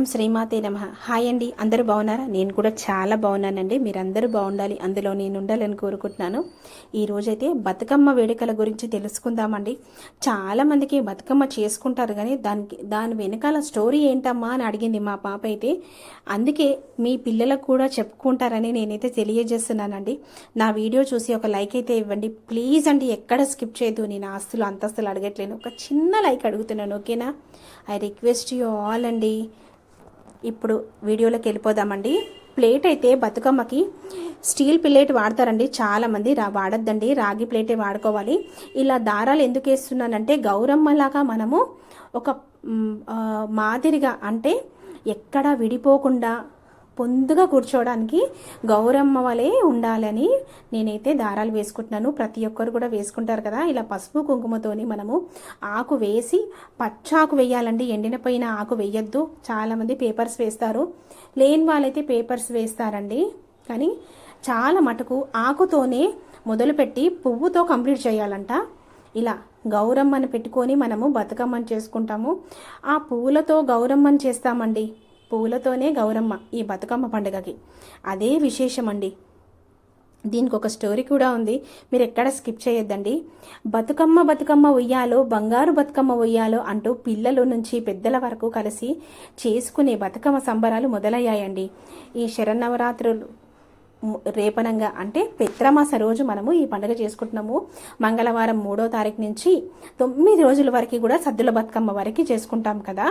ఓం శ్రీమాతే నమ. హాయ్ అండి అందరూ బాగున్నారా? నేను కూడా చాలా బాగున్నానండి. మీరందరూ బాగుండాలి అందులో నేను ఉండాలని కోరుకుంటున్నాను. ఈ రోజైతే బతుకమ్మ వేడుకల గురించి తెలుసుకుందామండి. చాలామందికి బతుకమ్మ చేసుకుంటారు కానీ దానికి దాని వెనకాల స్టోరీ ఏంటమ్మా అని అడిగింది మా పాప అయితే. అందుకే మీ పిల్లలకు కూడా చెప్పుకుంటారని నేనైతే తెలియజేస్తున్నానండి. నా వీడియో చూసి ఒక లైక్ అయితే ఇవ్వండి. ప్లీజ్ అండి ఎక్కడ స్కిప్ చేయదు నేను ఆస్తులు అంతస్తులు అడగట్లేను. ఒక చిన్న లైక్ అడుగుతున్నాను ఓకేనా? ఐ రిక్వెస్ట్ యూ ఆల్ అండి ఇప్పుడు వీడియోలోకి వెళ్ళిపోదామండి. ప్లేట్ అయితే బతుకమ్మకి స్టీల్ ప్లేట్ వాడతారండి. చాలామంది రా వాడద్దండి. రాగి ప్లేటే వాడుకోవాలి. ఇలా దారాలు ఎందుకు వేస్తున్నానంటే గౌరమ్మలాగా మనము ఒక మాదిరిగా అంటే ఎక్కడ విడిపోకుండా పొందుగా కూర్చోవడానికి గౌరమ్మ వలె ఉండాలని నేనైతే దారాలు వేసుకుంటున్నాను. ప్రతి ఒక్కరు కూడా వేసుకుంటారు కదా. ఇలా పసుపు కుంకుమతోని మనము ఆకు వేసి పచ్చాకు వేయాలండి. ఎండిన ఆకు వేయొద్దు. చాలామంది పేపర్స్ వేస్తారు. లేని వాళ్ళైతే పేపర్స్ వేస్తారండి. కానీ చాలా మటుకు ఆకుతోనే మొదలుపెట్టి పువ్వుతో కంప్లీట్ చేయాలంట. ఇలా గౌరమ్మని పెట్టుకొని మనము బతుకమ్మని చేసుకుంటాము. ఆ పువ్వులతో గౌరమ్మని చేస్తామండి. పువ్వులతోనే గౌరమ్మ ఈ బతుకమ్మ పండుగకి. అదే విశేషమండి. దీనికి ఒక స్టోరీ కూడా ఉంది. మీరు ఎక్కడ స్కిప్ చేయొద్దండి. బతుకమ్మ బతుకమ్మ ఉయ్యాలో బంగారు బతుకమ్మ ఉయ్యాలో అంటూ పిల్లల నుంచి పెద్దల వరకు కలిసి చేసుకునే బతుకమ్మ సంబరాలు మొదలయ్యాయండి. ఈ శరన్నవరాత్రులు రేపనంగా అంటే పెత్రమాస రోజు మనము ఈ పండుగ చేసుకుంటున్నాము. మంగళవారం మూడో తారీఖు నుంచి తొమ్మిది రోజుల వరకు కూడా సద్దుల బతుకమ్మ వరకు చేసుకుంటాం కదా.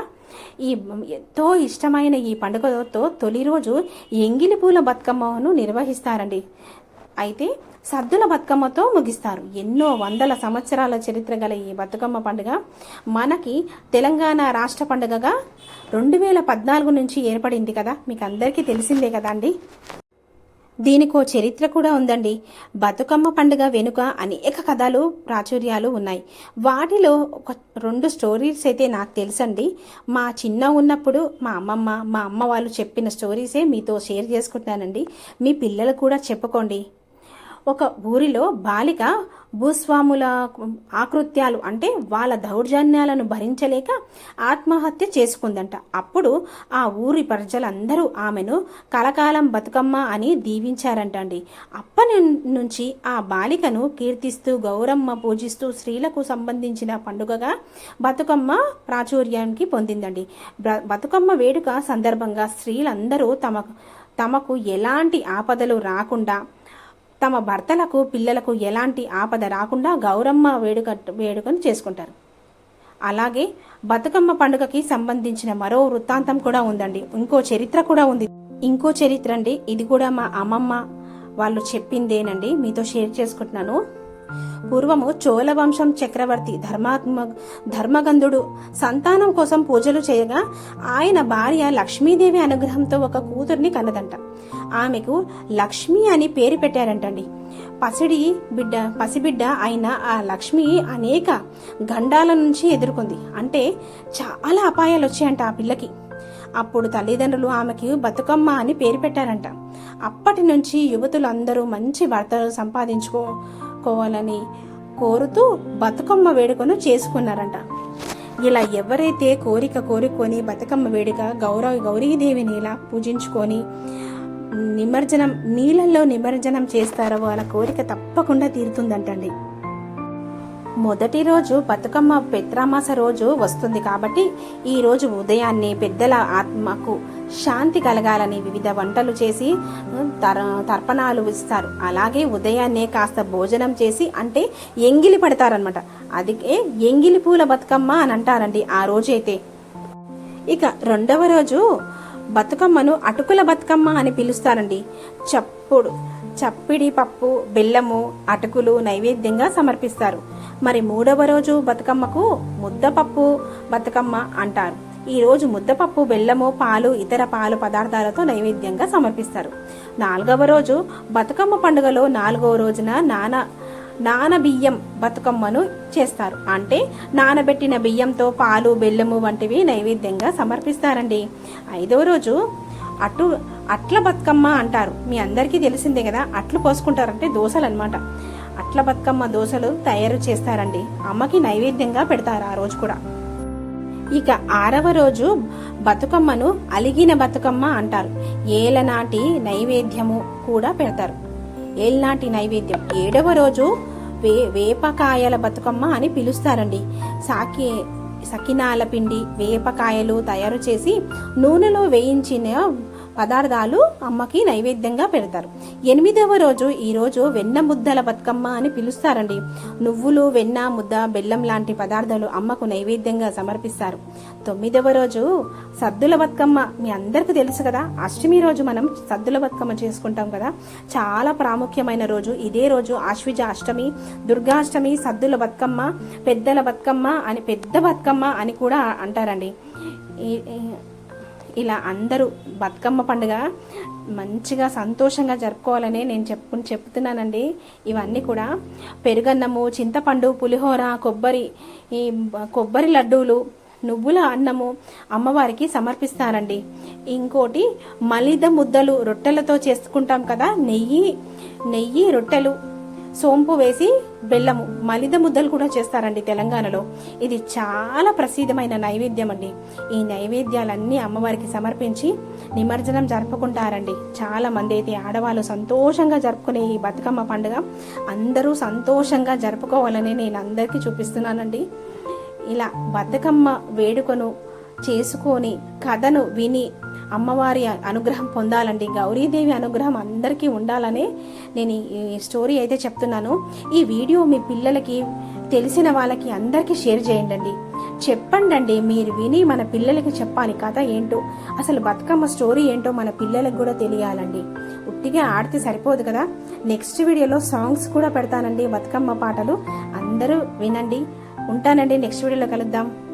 ఈ ఎంతో ఇష్టమైన ఈ పండుగతో తొలి రోజు ఎంగిలి పూల బతుకమ్మను నిర్వహిస్తారండి. అయితే సద్దుల బతుకమ్మతో ముగిస్తారు. ఎన్నో వందల సంవత్సరాల చరిత్ర గల ఈ బతుకమ్మ పండుగ మనకి తెలంగాణ రాష్ట్ర పండుగగా రెండు వేల పద్నాలుగు నుంచి ఏర్పడింది కదా. మీకు అందరికీ తెలిసిందే కదా అండి దీనికో చరిత్ర కూడా ఉందండి. బతుకమ్మ పండుగ వెనుక అనేక కథలు ప్రాచుర్యాలు ఉన్నాయి. వాటిలో ఒక రెండు స్టోరీస్ అయితే నాకు తెలుసండి. మా చిన్న ఉన్నప్పుడు మా అమ్మమ్మ మా అమ్మ వాళ్ళు చెప్పిన స్టోరీసే మీతో షేర్ చేసుకుంటానండి. మీ పిల్లలు కూడా చెప్పుకోండి. ఒక ఊరిలో బాలిక భూస్వాముల ఆకృత్యాలు అంటే వాళ్ళ దౌర్జన్యాలను భరించలేక ఆత్మహత్య చేసుకుందంట. అప్పుడు ఆ ఊరి ప్రజలందరూ ఆమెను కలకాలం బతుకమ్మ అని దీవించారంట అండి అప్పటి నుంచి ఆ బాలికను కీర్తిస్తూ గౌరమ్మ పూజిస్తూ స్త్రీలకు సంబంధించిన పండుగగా బతుకమ్మ ప్రాచుర్యానికి పొందిందండి. బ్ర- బతుకమ్మ వేడుక సందర్భంగా స్త్రీలందరూ తమ తమకు ఎలాంటి ఆపదలు రాకుండా తమ భర్తలకు పిల్లలకు ఎలాంటి ఆపద రాకుండా గౌరమ్మ వేడుక వేడుకను చేసుకుంటారు. అలాగే బతుకమ్మ పండుగకి సంబంధించిన మరో వృత్తాంతం కూడా ఉందండి. ఇంకో చరిత్ర కూడా ఉంది. ఇంకో చరిత్ర అండి. ఇది కూడా మా అమ్మమ్మ వాళ్ళు చెప్పిందేనండి. మీతో షేర్ చేసుకుంటున్నాను. పూర్వము చోళ వంశం చక్రవర్తి ధర్మాత్మ ధర్మగంధుడు సంతానం కోసం పూజలు చేయగా ఆయన భార్య లక్ష్మీదేవి అనుగ్రహంతో ఒక కూతుర్ని కన్నదంట. ఆమెకు లక్ష్మి అని పేరు పెట్టారంటండి. పసిడి బిడ్డ పసిబిడ్డ అయిన ఆ లక్ష్మి అనేక గండాల నుంచి ఎదుర్కొంది. అంటే చాలా అపాయాలు వచ్చాయంట ఆ పిల్లకి. అప్పుడు తల్లిదండ్రులు ఆమెకి బతుకమ్మ అని పేరు పెట్టారంట. అప్పటి నుంచి యువతులందరూ మంచి భర్తలు సంపాదించుకో సంపాదించుకోవాలని కోరుతూ బతుకమ్మ వేడుకను చేసుకున్నారంట. ఇలా ఎవరైతే కోరిక కోరుకొని బతుకమ్మ వేడుక గౌరవ గౌరీదేవిని ఇలా పూజించుకొని నిమజ్జనం నీళ్ళల్లో నిమజ్జనం చేస్తారో వాళ్ళ కోరిక తప్పకుండా తీరుతుందంటండి. మొదటి రోజు బతుకమ్మ పెత్రామాస రోజు వస్తుంది కాబట్టి ఈ రోజు ఉదయాన్నే పెద్దల ఆత్మకు శాంతి కలగాలని వివిధ వంటలు చేసి తర తర్పణాలు ఇస్తారు అలాగే ఉదయాన్నే కాస్త భోజనం చేసి అంటే ఎంగిలి పడతారనమాట అది ఎంగిలి పూల బతుకమ్మ అని అంటారండి ఆ రోజైతే. ఇక రెండవ రోజు బతుకమ్మను అటుకుల బతుకమ్మ అని పిలుస్తారండి. చప్పుడు చప్పిడి పప్పు బెల్లము అటుకులు నైవేద్యంగా సమర్పిస్తారు. మరి మూడవ రోజు బతుకమ్మకు ముద్దపప్పు బతుకమ్మ అంటారు. ఈ రోజు ముద్దపప్పు బెల్లము పాలు ఇతర పాలు పదార్థాలతో నైవేద్యంగా సమర్పిస్తారు. నాలుగవ రోజు బతుకమ్మ పండుగలో నాలుగవ రోజున నాన నానబియ్యం బతుకమ్మను చేస్తారు. అంటే నానబెట్టిన బియ్యంతో పాలు బెల్లము వంటివి నైవేద్యంగా సమర్పిస్తారండి. ఐదవ రోజు అటు అట్ల బతుకమ్మ అంటారు. మీ అందరికీ తెలిసిందే కదా అట్లు పోసుకుంటారంటే దోశలు అనమాట అట్ల బతుకమ్మ దోశలు తయారు చేస్తారండి. అమ్మకి నైవేద్యంగా పెడతారు ఆ రోజు కూడా. ఇక ఆరవ రోజు బతుకమ్మను అలిగిన బతుకమ్మ అంటారు. ఏలనాటి నైవేద్యము కూడా పెడతారు. ఏలనాటి నైవేద్యం. ఏడవ రోజు వే వేపకాయల బతుకమ్మ అని పిలుస్తారండి. సాకి సకినాల పిండి వేపకాయలు తయారు చేసి నూనెలో వేయించిన పదార్థాలు అమ్మకి నైవేద్యంగా పెడతారు. ఎనిమిదవ రోజు ఈరోజు వెన్న ముద్దల బతుకమ్మ అని పిలుస్తారండి. నువ్వులు వెన్న ముద్ద బెల్లం లాంటి పదార్థాలు అమ్మకు నైవేద్యంగా సమర్పిస్తారు. తొమ్మిదవ రోజు సద్దుల బతుకమ్మ మీ అందరికీ తెలుసు కదా. అష్టమి రోజు మనం సద్దుల బతుకమ్మ చేసుకుంటాం కదా. చాలా ప్రాముఖ్యమైన రోజు. ఇదే రోజు ఆశ్విజ అష్టమి దుర్గాష్టమి సద్దుల బతుకమ్మ పెద్దల బతుకమ్మ అని పెద్ద బతుకమ్మ అని కూడా అంటారండి. ఇలా అందరూ బతుకమ్మ పండుగ మంచిగా సంతోషంగా జరుపుకోవాలని నేను చెప్పు చెప్తున్నానండి. ఇవన్నీ కూడా పెరుగన్నము చింతపండు పులిహోర కొబ్బరి ఈ కొబ్బరి లడ్డూలు నువ్వుల అన్నము అమ్మవారికి సమర్పిస్తారండి. ఇంకోటి మలిద ముద్దలు రొట్టెలతో చేసుకుంటాం కదా నెయ్యి నెయ్యి రొట్టెలు. సోంపు వేసి బెల్లము మలిద ముద్దలు కూడా చేస్తారండి తెలంగాణలో. ఇది చాలా ప్రసిద్ధమైన నైవేద్యం అండి ఈ నైవేద్యాలన్నీ అమ్మవారికి సమర్పించి నిమజ్జనం జరుపుకుంటారండి. చాలా మంది అయితే ఆడవాళ్ళు సంతోషంగా జరుపుకునే ఈ బతుకమ్మ పండుగ అందరూ సంతోషంగా జరుపుకోవాలని నేను అందరికీ చూపిస్తున్నానండి. ఇలా బతుకమ్మ వేడుకను చేసుకొని కథను విని అమ్మవారి అనుగ్రహం పొందాలండి. గౌరీదేవి అనుగ్రహం అందరికీ ఉండాలని నేను ఈ స్టోరీ అయితే చెప్తున్నాను. ఈ వీడియో మీ పిల్లలకి తెలిసిన వాళ్ళకి అందరికీ షేర్ చేయండి చెప్పండి అండి మీరు విని మన పిల్లలకి చెప్పాలి కథ ఏంటో అసలు బతుకమ్మ స్టోరీ ఏంటో మన పిల్లలకు కూడా తెలియాలండి. ఉట్టిగా ఆడితే సరిపోదు కదా? నెక్స్ట్ వీడియోలో సాంగ్స్ కూడా పెడతానండి బతుకమ్మ పాటలు. అందరూ వినండి. ఉంటానండి నెక్స్ట్ వీడియోలో కలుద్దాం.